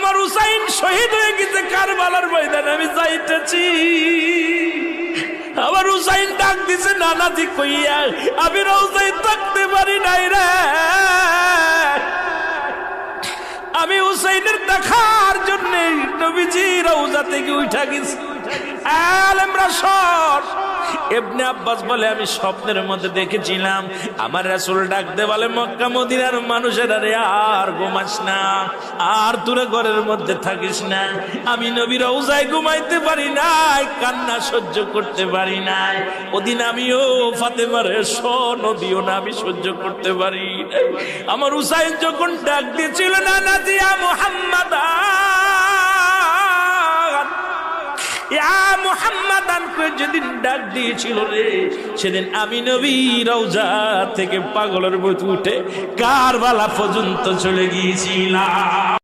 আমার হুসাইন শহীদ হয়ে গেছে কারবালার ময়দানে, আমি যাইতেছি। আমার হুসাইন ডাক দিছে, নানাজি কইয়া, আমি রোজাই থাকতে পারি নাই রে। আমি হুসাইনের দেখার জন্য নবীজি রওজা থেকে উঠা গেছি। আলেমরা সর। এবনে আব্বাস বলে, আমি স্বপ্নের মধ্যে দেখেছিলাম, আমার রাসূল ডাকতে বলে, মক্কা মদিনার মানুষের আরে আর ঘুমাস না, আর তোরা ঘরের মধ্যে থাকিস না আমি নবী রওজায় ঘুমাইতে পারি নাই, কান্না সহ্য করতে পারি নাই ওদিন আমিও ফাতেমারে নদীও না, আমি সহ্য করতে পারি। আমার হুসাইন যখন ডাক দিয়েছিল না না দিয়া মোহাম্মদ করে যেদিন রে সেদিন আমি নবী থেকে পাগলের মতো উঠে কারবালা পর্যন্ত চলে গিয়েছিলাম।